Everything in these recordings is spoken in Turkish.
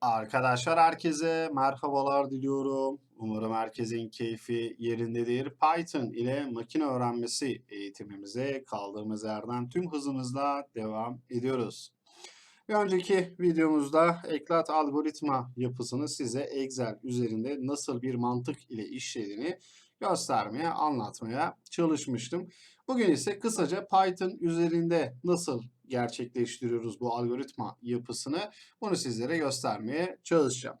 Arkadaşlar herkese merhabalar diliyorum. Umarım herkesin keyfi yerindedir. Python ile makine öğrenmesi eğitimimize kaldığımız yerden tüm hızımızla devam ediyoruz. Bir önceki videomuzda eklat algoritma yapısını size Excel üzerinde nasıl bir mantık ile işlediğini göstermeye, anlatmaya çalışmıştım. Bugün ise kısaca Python üzerinde nasıl gerçekleştiriyoruz bu algoritma yapısını bunu sizlere göstermeye çalışacağım.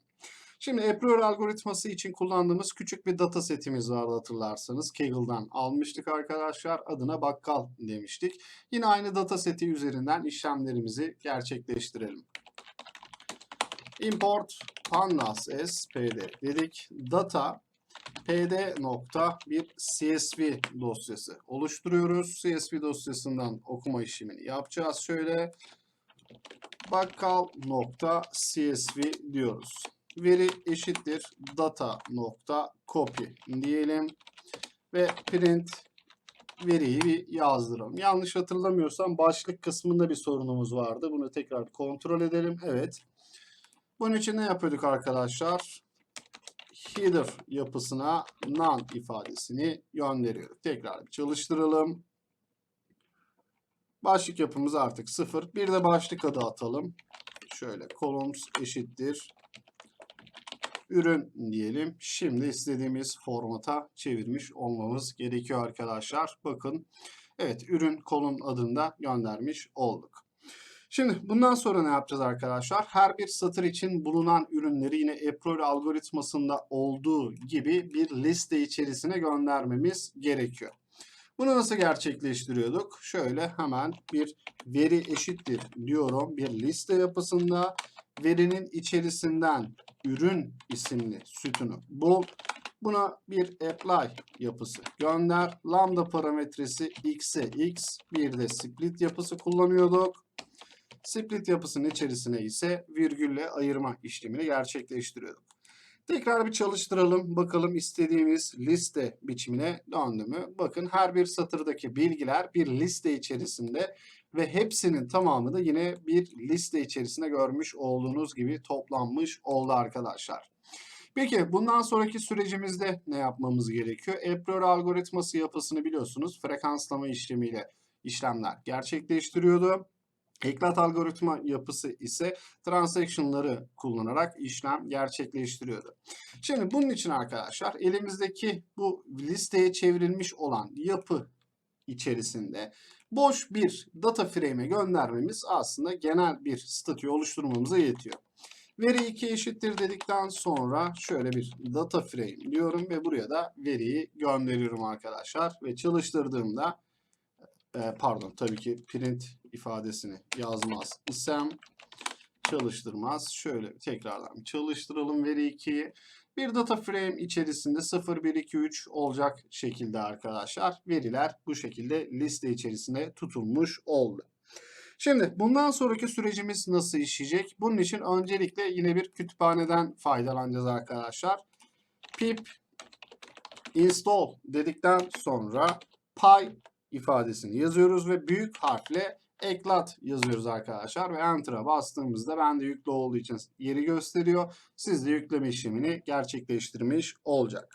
Şimdi Epreur algoritması için kullandığımız küçük bir data setimiz vardı hatırlarsanız. Kaggle'dan almıştık arkadaşlar. Adına bakkal demiştik. Yine aynı data seti üzerinden işlemlerimizi gerçekleştirelim. Import pandas spd dedik. Data pd nokta bir csv dosyası oluşturuyoruz. CSV dosyasından okuma işlemini yapacağız. Şöyle bakkal nokta csv diyoruz. Veri eşittir data nokta copy diyelim ve print veriyi bir yazdıralım. Yanlış hatırlamıyorsam başlık kısmında bir sorunumuz vardı. Bunu tekrar kontrol edelim. Evet. Bunun için ne yapıyorduk arkadaşlar? Header yapısına none ifadesini gönderiyoruz. Tekrar çalıştıralım. Başlık yapımız artık sıfır. Bir de başlık adı atalım. Şöyle columns eşittir. Ürün diyelim. Şimdi istediğimiz formata çevirmiş olmamız gerekiyor arkadaşlar. Bakın. Evet ürün kolon adında göndermiş olduk. Şimdi bundan sonra ne yapacağız arkadaşlar? Her bir satır için bulunan ürünleri yine Epreur algoritmasında olduğu gibi bir liste içerisine göndermemiz gerekiyor. Bunu nasıl gerçekleştiriyorduk? Şöyle hemen bir veri eşittir diyorum. Bir liste yapısında verinin içerisinden ürün isimli sütunu bul. Buna bir apply yapısı gönder. Lambda parametresi x'e x. Bir de split yapısı kullanıyorduk. Split yapısının içerisine ise virgülle ayırma işlemini gerçekleştiriyorduk. Tekrar bir çalıştıralım. Bakalım istediğimiz liste biçimine döndü mü? Bakın her bir satırdaki bilgiler bir liste içerisinde ve hepsinin tamamı da yine bir liste içerisinde görmüş olduğunuz gibi toplanmış oldu arkadaşlar. Peki bundan sonraki sürecimizde ne yapmamız gerekiyor? Epreur algoritması yapısını biliyorsunuz. Frekanslama işlemiyle işlemler gerçekleştiriyordu. Eklat algoritma yapısı ise transaction'ları kullanarak işlem gerçekleştiriyordu. Şimdi bunun için arkadaşlar elimizdeki bu listeye çevrilmiş olan yapı içerisinde boş bir data frame'e göndermemiz aslında genel bir statü oluşturmamıza yetiyor. Veri 2 eşittir dedikten sonra şöyle bir data frame diyorum ve buraya da veriyi gönderiyorum arkadaşlar ve çalıştırdığımda e, pardon tabii ki print ifadesini yazmaz isem çalıştırmaz. Şöyle tekrardan çalıştıralım veri 2'yi. Bir data frame içerisinde 0, 1, 2, 3 olacak şekilde arkadaşlar. Veriler bu şekilde liste içerisinde tutulmuş oldu. Şimdi bundan sonraki sürecimiz nasıl işleyecek? Bunun için öncelikle yine bir kütüphaneden faydalanacağız arkadaşlar. pip install dedikten sonra py ifadesini yazıyoruz ve büyük harfle eklat yazıyoruz arkadaşlar ve enter'a bastığımızda ben de yüklü olduğu için yeri gösteriyor. Siz de yükleme işlemini gerçekleştirmiş olacak.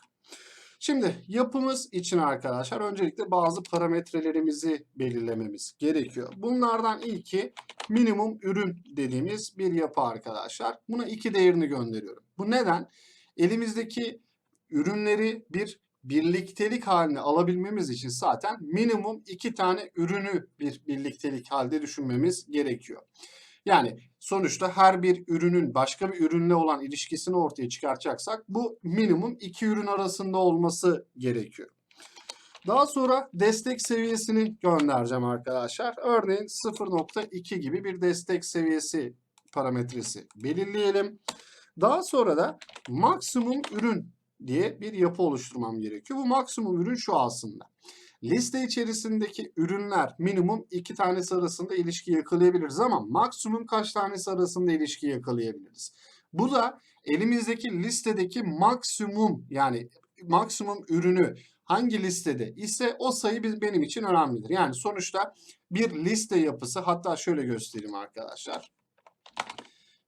Şimdi yapımız için arkadaşlar öncelikle bazı parametrelerimizi belirlememiz gerekiyor. Bunlardan ilki minimum ürün dediğimiz bir yapı arkadaşlar. Buna iki değerini gönderiyorum. Bu neden? Elimizdeki ürünleri bir birliktelik haline alabilmemiz için zaten minimum iki tane ürünü bir birliktelik halde düşünmemiz gerekiyor. Yani sonuçta her bir ürünün başka bir ürünle olan ilişkisini ortaya çıkartacaksak bu minimum iki ürün arasında olması gerekiyor. Daha sonra destek seviyesini göndereceğim arkadaşlar. Örneğin 0.2 gibi bir destek seviyesi parametresi belirleyelim. Daha sonra da maksimum ürün diye bir yapı oluşturmam gerekiyor. Bu maksimum ürün şu aslında. Liste içerisindeki ürünler minimum iki tanesi arasında ilişki yakalayabiliriz ama maksimum kaç tanesi arasında ilişki yakalayabiliriz? Bu da elimizdeki listedeki maksimum yani maksimum ürünü hangi listede ise o sayı benim için önemlidir. Yani sonuçta bir liste yapısı hatta şöyle göstereyim arkadaşlar.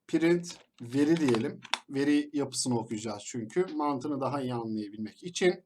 Print veri diyelim. Veri yapısını okuyacağız çünkü mantığını daha iyi anlayabilmek için.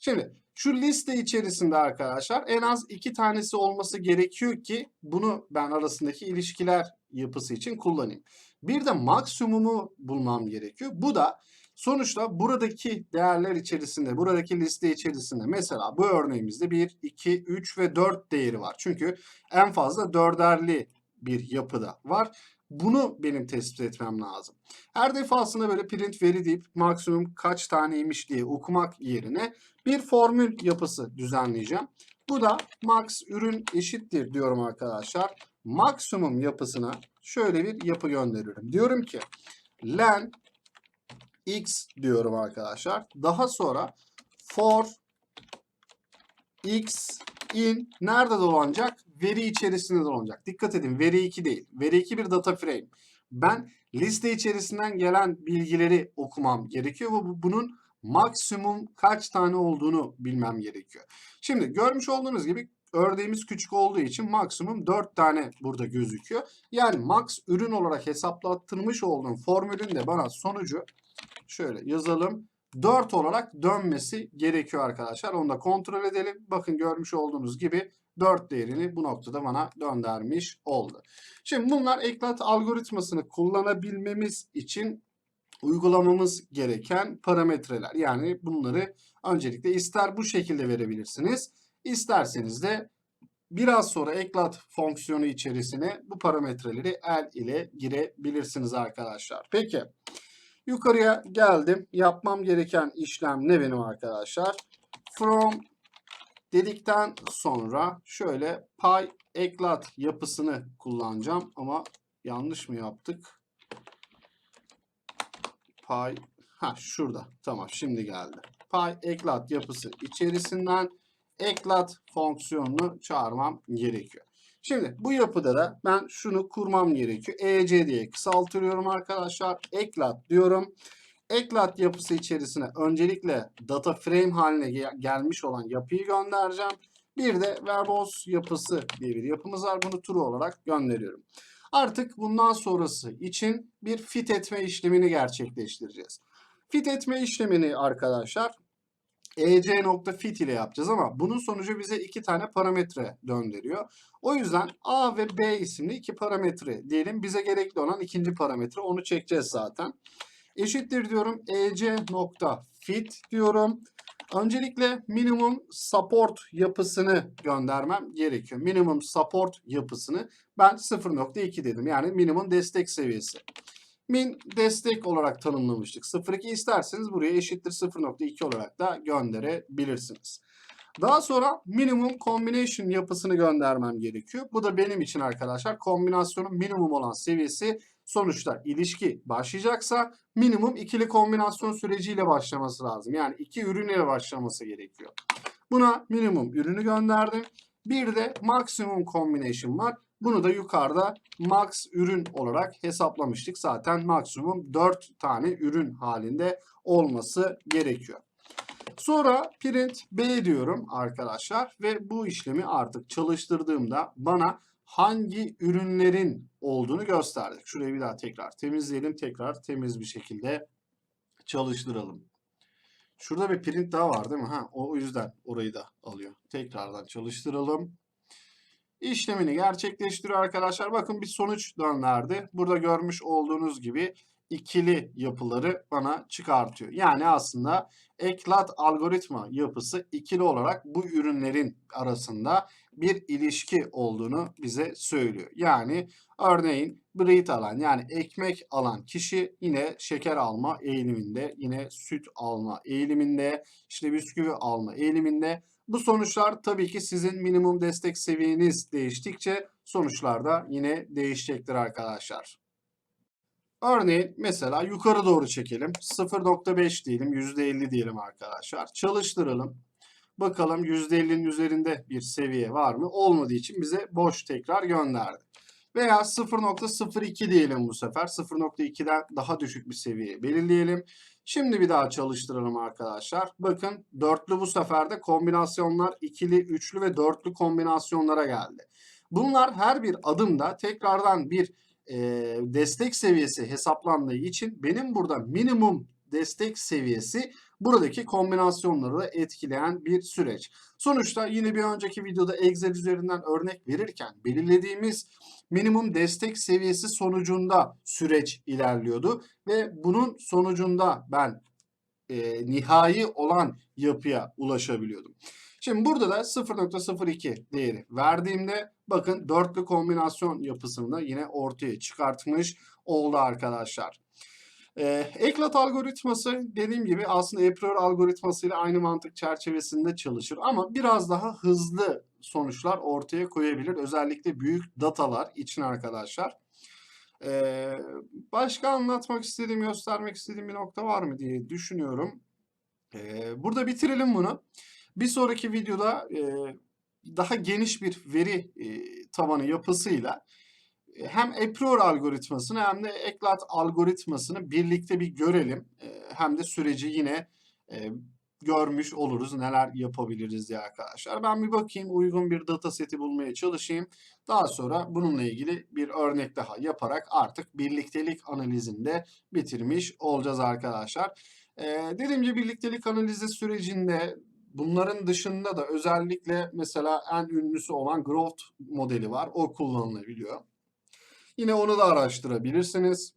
Şimdi şu liste içerisinde arkadaşlar en az iki tanesi olması gerekiyor ki bunu ben arasındaki ilişkiler yapısı için kullanayım. Bir de maksimumu bulmam gerekiyor. Bu da sonuçta buradaki değerler içerisinde, buradaki liste içerisinde mesela bu örneğimizde 1, 2, 3 ve 4 değeri var. Çünkü en fazla dörderli bir yapıda var. Bunu benim tespit etmem lazım. Her defasında böyle print veri deyip maksimum kaç taneymiş diye okumak yerine bir formül yapısı düzenleyeceğim. Bu da max ürün eşittir diyorum arkadaşlar. Maksimum yapısına şöyle bir yapı gönderiyorum. Diyorum ki len x diyorum arkadaşlar. Daha sonra for x in nerede dolanacak? Veri içerisinde dolanacak. Dikkat edin veri 2 değil. Veri 2 bir data frame. Ben liste içerisinden gelen bilgileri okumam gerekiyor ve bu- bunun maksimum kaç tane olduğunu bilmem gerekiyor. Şimdi görmüş olduğunuz gibi örneğimiz küçük olduğu için maksimum 4 tane burada gözüküyor. Yani max ürün olarak hesaplattırmış olduğum formülün de bana sonucu şöyle yazalım. 4 olarak dönmesi gerekiyor arkadaşlar. Onu da kontrol edelim. Bakın görmüş olduğunuz gibi 4 değerini bu noktada bana göndermiş oldu. Şimdi bunlar eklat algoritmasını kullanabilmemiz için uygulamamız gereken parametreler. Yani bunları öncelikle ister bu şekilde verebilirsiniz. isterseniz de biraz sonra eklat fonksiyonu içerisine bu parametreleri el ile girebilirsiniz arkadaşlar. Peki. Yukarıya geldim. Yapmam gereken işlem ne benim arkadaşlar? From dedikten sonra şöyle py eklat yapısını kullanacağım ama yanlış mı yaptık? Py ha şurada. Tamam şimdi geldi. Py eklat yapısı içerisinden eklat fonksiyonunu çağırmam gerekiyor. Şimdi bu yapıda da ben şunu kurmam gerekiyor. EC diye kısaltıyorum arkadaşlar. Eklat diyorum. Eklat yapısı içerisine öncelikle data frame haline gel- gelmiş olan yapıyı göndereceğim. Bir de verbose yapısı diye bir yapımız var. Bunu true olarak gönderiyorum. Artık bundan sonrası için bir fit etme işlemini gerçekleştireceğiz. Fit etme işlemini arkadaşlar ec.fit ile yapacağız ama bunun sonucu bize iki tane parametre döndürüyor. O yüzden a ve b isimli iki parametre diyelim. Bize gerekli olan ikinci parametre. Onu çekeceğiz zaten. Eşittir diyorum ec.fit diyorum. Öncelikle minimum support yapısını göndermem gerekiyor. Minimum support yapısını ben 0.2 dedim. Yani minimum destek seviyesi. Min destek olarak tanımlamıştık. 0.2 isterseniz buraya eşittir 0.2 olarak da gönderebilirsiniz. Daha sonra minimum combination yapısını göndermem gerekiyor. Bu da benim için arkadaşlar kombinasyonun minimum olan seviyesi sonuçta ilişki başlayacaksa minimum ikili kombinasyon süreciyle başlaması lazım. Yani iki ürün ile başlaması gerekiyor. Buna minimum ürünü gönderdim. Bir de maksimum combination var. Bunu da yukarıda max ürün olarak hesaplamıştık. Zaten maksimum 4 tane ürün halinde olması gerekiyor. Sonra print B diyorum arkadaşlar ve bu işlemi artık çalıştırdığımda bana hangi ürünlerin olduğunu gösterdik. Şurayı bir daha tekrar temizleyelim. Tekrar temiz bir şekilde çalıştıralım. Şurada bir print daha var değil mi? Ha, o yüzden orayı da alıyor. Tekrardan çalıştıralım. İşlemini gerçekleştiriyor arkadaşlar. Bakın bir sonuç gönderdi. Burada görmüş olduğunuz gibi ikili yapıları bana çıkartıyor. Yani aslında eklat algoritma yapısı ikili olarak bu ürünlerin arasında bir ilişki olduğunu bize söylüyor. Yani örneğin bread alan yani ekmek alan kişi yine şeker alma eğiliminde, yine süt alma eğiliminde, işte bisküvi alma eğiliminde. Bu sonuçlar tabii ki sizin minimum destek seviyeniz değiştikçe sonuçlar da yine değişecektir arkadaşlar. Örneğin mesela yukarı doğru çekelim. 0.5 diyelim, %50 diyelim arkadaşlar. Çalıştıralım. Bakalım %50'nin üzerinde bir seviye var mı? Olmadığı için bize boş tekrar gönderdi. Veya 0.02 diyelim bu sefer. 0.2'den daha düşük bir seviye belirleyelim. Şimdi bir daha çalıştıralım arkadaşlar. Bakın dörtlü bu sefer de kombinasyonlar ikili, üçlü ve dörtlü kombinasyonlara geldi. Bunlar her bir adımda tekrardan bir e, destek seviyesi hesaplandığı için benim burada minimum destek seviyesi buradaki kombinasyonları da etkileyen bir süreç. Sonuçta yine bir önceki videoda Excel üzerinden örnek verirken belirlediğimiz minimum destek seviyesi sonucunda süreç ilerliyordu ve bunun sonucunda ben e, nihai olan yapıya ulaşabiliyordum. Şimdi burada da 0.02 değeri verdiğimde bakın dörtlü kombinasyon yapısını da yine ortaya çıkartmış oldu arkadaşlar. Ee, Eklat algoritması dediğim gibi aslında Eprior algoritması ile aynı mantık çerçevesinde çalışır ama biraz daha hızlı sonuçlar ortaya koyabilir. Özellikle büyük datalar için arkadaşlar. Ee, başka anlatmak istediğim, göstermek istediğim bir nokta var mı diye düşünüyorum. Ee, burada bitirelim bunu. Bir sonraki videoda e, daha geniş bir veri e, tabanı yapısıyla e, hem Eprior algoritmasını hem de Eklat algoritmasını birlikte bir görelim. E, hem de süreci yine e, görmüş oluruz. Neler yapabiliriz diye arkadaşlar. Ben bir bakayım uygun bir data seti bulmaya çalışayım. Daha sonra bununla ilgili bir örnek daha yaparak artık birliktelik analizinde bitirmiş olacağız arkadaşlar. Ee, dediğim gibi birliktelik analizi sürecinde bunların dışında da özellikle mesela en ünlüsü olan growth modeli var. O kullanılabiliyor. Yine onu da araştırabilirsiniz.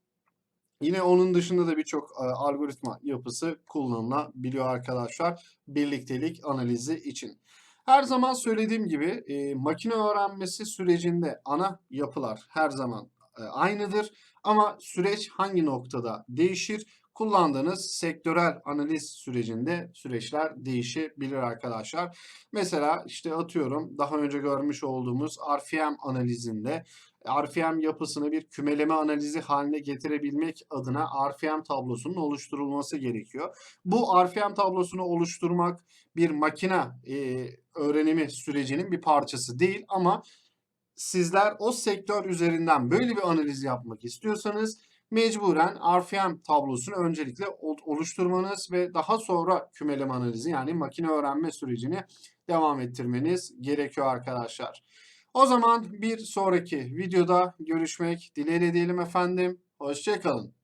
Yine onun dışında da birçok e, algoritma yapısı kullanılabiliyor arkadaşlar birliktelik analizi için. Her zaman söylediğim gibi e, makine öğrenmesi sürecinde ana yapılar her zaman e, aynıdır ama süreç hangi noktada değişir? Kullandığınız sektörel analiz sürecinde süreçler değişebilir arkadaşlar. Mesela işte atıyorum daha önce görmüş olduğumuz RFM analizinde RFM yapısını bir kümeleme analizi haline getirebilmek adına RFM tablosunun oluşturulması gerekiyor. Bu RFM tablosunu oluşturmak bir makine e, öğrenimi sürecinin bir parçası değil ama sizler o sektör üzerinden böyle bir analiz yapmak istiyorsanız mecburen RFM tablosunu öncelikle oluşturmanız ve daha sonra kümeleme analizi yani makine öğrenme sürecini devam ettirmeniz gerekiyor arkadaşlar. O zaman bir sonraki videoda görüşmek dileğiyle diyelim efendim. Hoşçakalın.